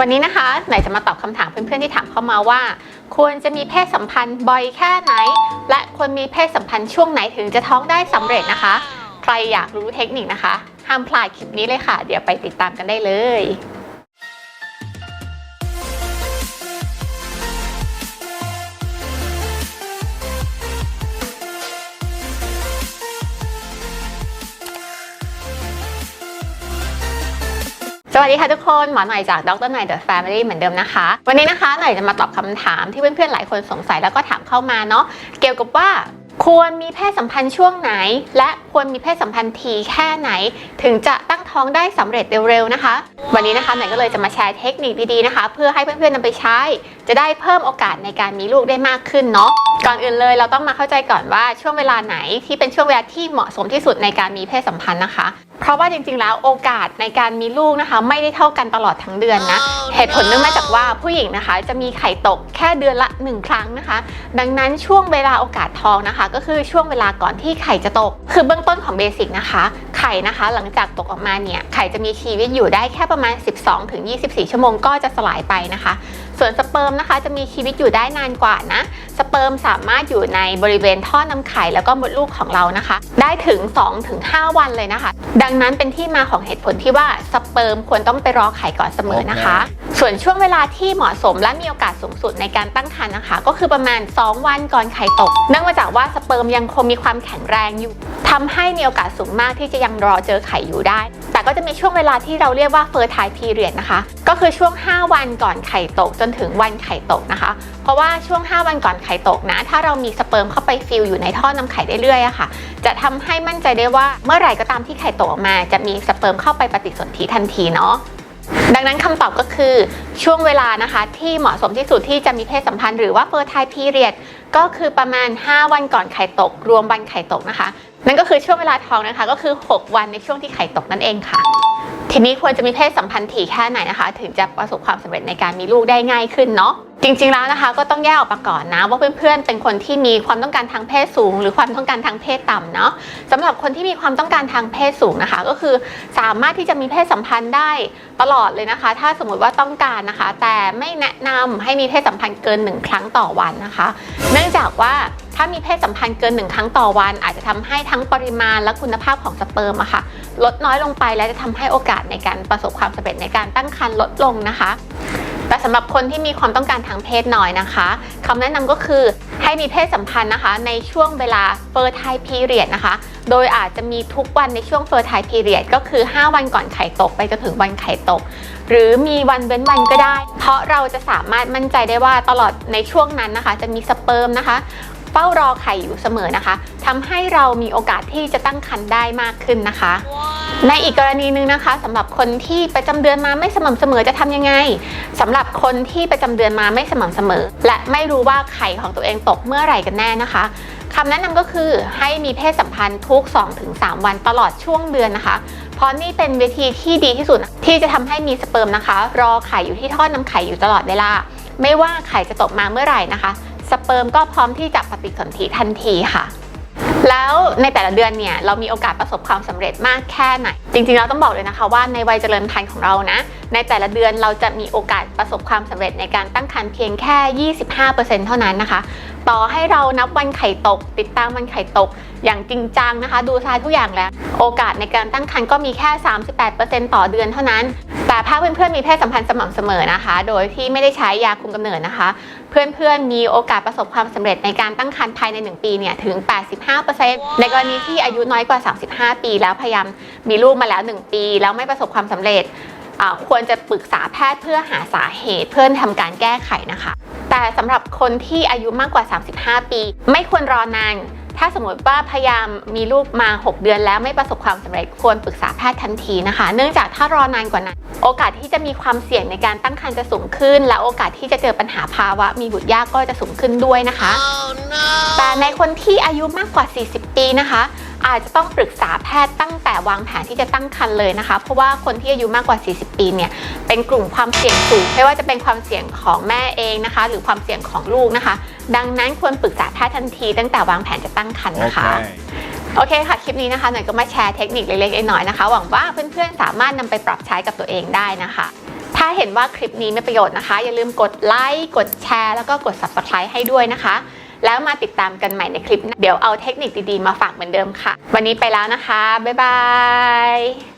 วันนี้นะคะไหนจะมาตอบคำถามเพื่อนๆที่ถามเข้ามาว่า ควรจะมีเพศสัมพันธ์บ่อยแค่ไหน และควรมีเพศสัมพันธ์ช่วงไหนถึงจะท้องได้สำเร็จนะคะ ใครอยากรู้เทคนิคนะคะ ห้ามพลาดคลิปนี้เลยค่ะ เดี๋ยวไปติดตามกันได้เลย สวัสดีค่ะทุกคนหมอหน่อยจากดรหน่อย The Family เหมือนเดิมนะคะ วันนี้นะคะหน่อยจะมาตอบคำถามที่เพื่อนๆหลายคนสงสัยแล้วก็ถามเข้ามาเนาะเกี่ยวกับว่าควรมีเพศสัมพันธ์ช่วงไหน และควรมีเพศสัมพันธ์ทีแค่ไหน ถึงจะตั้งท้องได้สำเร็จเร็วๆนะคะ วันนี้นะคะหน่อยก็เลยจะมาแชร์เทคนิคดีๆนะคะ เพื่อให้เพื่อนๆนำไปใช้ จะได้เพิ่มโอกาสในการมีลูกได้มากขึ้นเนาะก่อนอื่นเลยเราต้องมาเข้าใจก่อนว่าช่วงเวลาไหนที่เป็นช่วงเวลาที่เหมาะสมที่สุดในการมีเพศสัมพันธ์นะคะ เพราะว่าจริงๆ แล้วโอกาสในการมีลูกนะคะ ไม่ได้เท่ากันตลอดทั้งเดือนนะ เหตุผลเนื่องมาจากว่าผู้หญิงนะคะ จะมีไข่ตกแค่เดือนละ 1 ครั้งนะคะ ดังนั้นช่วงเวลาโอกาสท้องนะคะ ก็คือช่วงเวลาก่อนที่ไข่จะตก คือเบื้องต้นของเบสิกนะคะไข่นะคะหลังจากตกออกมาเนี่ยไข่จะมีชีวิตอยู่ได้แค่ประมาณ 12-24 ชั่วโมงก็จะสลายไปนะคะ ส่วนสเปิร์มนะคะจะมีชีวิตอยู่ได้นานกว่านะส เปิร์มสามารถอยู่ในบริเวณท่อนำไข่แล้วก็มดลูกของเรานะคะ ได้ถึง 2-5 วันเลยนะคะ ดังนั้นเป็นที่มาของเหตุผลที่ว่าสเปิร์มควรต้องไปรอไข่ก่อนเสมอนะคะ ส่วนช่วงเวลาที่เหมาะสมและมีโอกาสสูงสุดในการตั้งครรภ์นะคะ ก็คือประมาณ 2 วันก่อนไข่ตก เนื่องมาจากว่าสเปิร์มยังคงมีความแข็งแรงอยู่ทำให้มีโอกาสสูงมากที่จะยังรอเจอไข่อยู่ได้ แต่ก็จะมีช่วงเวลาที่เราเรียกว่า fertile period นะคะ ก็คือช่วง 5 วันก่อนไข่ตกจนถึงวันไข่ตกนะคะ เพราะว่าช่วง 5 วันก่อนไข่ตกนะ ถ้าเรามีสเปิร์มเข้าไปฟิลอยู่ในท่อนำไข่ได้เรื่อยๆอะค่ะ จะทำให้มั่นใจได้ว่าเมื่อไหร่ก็ตามที่ไข่ตกออกมา จะมีสเปิร์มเข้าไปปฏิสนธิทันทีเนาะดังนั้นคำตอบก็คือช่วงเวลานะคะ ที่เหมาะสมที่สุดที่จะมีเพศสัมพันธ์หรือว่า fertile period ก็คือประมาณ 5 วันก่อนไข่ตก รวมวันไข่ตกนะคะ นั่นก็คือช่วงเวลาท้องนะคะ ก็คือ 6 วันในช่วงที่ไข่ตกนั่นเองค่ะ ทีนี้ควรจะมีเพศสัมพันธ์ถี่แค่ไหนนะคะ ถึงจะประสบความสำเร็จในการมีลูกได้ง่ายขึ้นเนาะจริงๆแล้วนะคะก็ต้องแยกออกมาก่อนนะว่าเพื่อนๆ เป็นคนที่มีความต้องการทางเพศสูง หรือความต้องการทางเพศต่ำเนาะสำหรับคนที่มีความต้องการทางเพศสูงนะคะ ก็คือสามารถที่จะมีเพศสัมพันธ์ได้ตลอดเลยนะคะ ถ้าสมมติว่าต้องการนะคะ แต่ไม่แนะนำให้มีเพศสัมพันธ์เกินหนึ่งครั้งต่อวันนะคะ เนื่องจากว่าถ้ามีเพศสัมพันธ์เกินหนึ่งครั้งต่อวัน อาจจะทำให้ทั้งปริมาณและคุณภาพของสเปิร์มอะค่ะ ลดน้อยลงไปและจะทำให้โอกาสในการประสบความสำเร็จในการตั้งครรภ์ลดลงนะคะ แต่สำหรับคนที่มีความต้องการทางเพศน้อยนะคะคำแนะนำก็คือให้มีเพศสัมพันธ์นะคะ ในช่วงเวลา fertile period นะคะ โดยอาจจะมีทุกวันในช่วง fertile period ก็คือ 5 วันก่อนไข่ตกไปจนถึงวันไข่ตก หรือมีวันเว้นวันก็ได้ เพราะเราจะสามารถมั่นใจได้ว่าตลอดในช่วงนั้นนะคะ จะมีสเปิร์มนะคะเฝ้ารอไข่อยู่เสมอนะคะทำให้เรามีโอกาสที่จะตั้งครรภ์ได้มากขึ้นนะคะ ในอีกกรณีหนึ่งนะคะสำหรับคนที่ประจำเดือนมาไม่สม่ำเสมอจะทำยังไงสำหรับคนที่ประจำเดือนมาไม่สม่ำเสมอ และไม่รู้ว่าไข่ของตัวเองตกเมื่อไหร่กันแน่นะคะคำแนะนำก็คือให้มีเพศสัมพันธ์ทุก 2-3 วันตลอดช่วงเดือนนะคะ เพราะนี่เป็นวิธีที่ดีที่สุดที่จะทำให้มีสเปิร์มนะคะ รอไข่อยู่ที่ท่อนำไข่อยู่ตลอดเวลา ไม่ว่าไข่จะตกมาเมื่อไหร่นะคะ สเปิร์มก็พร้อมที่จะปฏิสนธิทันทีค่ะ แล้วในแต่ละเดือนเนี่ยเรามีโอกาสประสบความสำเร็จมากแค่ไหน จริงๆเราต้องบอกเลยนะคะว่าในวัยเจริญพันธุ์ของเรานะ ในแต่ละเดือนเราจะมีโอกาสประสบความสำเร็จในการตั้งครรภ์เพียงแค่ 25%เท่านั้นนะคะ ต่อให้เรานับวันไข่ตก ติดตามวันไข่ตก อย่างจริงจังนะคะ ดูทรายทุกอย่างแล้ว โอกาสในการตั้งครรภ์ก็มีแค่ 38%ต่อเดือนเท่านั้น แต่ถ้าเพื่อนๆมีเพศสัมพันธ์สม่ำเสมอนะคะ โดยที่ไม่ได้ใช้ยาคุมกำเนิดนะคะ เพื่อนๆมีโอกาสประสบความสำเร็จในการตั้งครรภ์ภายใน 1 ปีเนี่ยถึง 85%ในกรณีที่อายุน้อยกว่า 35 ปี แล้วพยายามมีลูกมาแล้ว 1 ปี แล้วไม่ประสบความสำเร็จอ่าควรจะปรึกษาแพทย์เพื่อหาสาเหตุเพื่อทำการแก้ไขนะคะ แต่สำหรับคนที่อายุมากกว่า 35 ปี ไม่ควรรอนานถ้าสมมติว่าพยายามมีลูกมา 6 เดือนแล้วไม่ประสบความสำเร็จควรปรึกษาแพทย์ทันทีนะคะ เนื่องจากถ้ารอนานกว่านั้น โอกาสที่จะมีความเสี่ยงในการตั้งครรภ์จะสูงขึ้น และโอกาสที่จะเจอปัญหาภาวะ มีบุตรยากก็จะสูงขึ้นด้วยนะคะแต่ในคนที่อายุมากกว่า 40 ปีนะคะ อาจจะต้องปรึกษาแพทย์ตั้งแต่วางแผนที่จะตั้งครรภ์เลยนะคะ เพราะว่าคนที่อายุมากกว่า 40 ปีเนี่ยเป็นกลุ่มความเสี่ยงสูง ไม่ว่าจะเป็นความเสี่ยงของแม่เองนะคะ หรือความเสี่ยงของลูกนะคะ ดังนั้นควรปรึกษาแพทย์ทันทีตั้งแต่วางแผนจะตั้งครรภ์นะคะ Okay. โอเคค่ะ คลิปนี้นะคะหน่อยก็มาแชร์เทคนิคเล็กๆน้อยๆนะคะ หวังว่าเพื่อนๆสามารถนำไปปรับใช้กับตัวเองได้นะคะถ้าเห็นว่าคลิปนี้มีประโยชน์นะคะ อย่าลืมกดไลค์ กดแชร์ แล้วก็กด subscribe ให้ด้วยนะคะ แล้วมาติดตามกันใหม่ในคลิปหน้าเดี๋ยวเอาเทคนิคดีๆมาฝากเหมือนเดิมค่ะ วันนี้ไปแล้วนะคะ บ๊ายบาย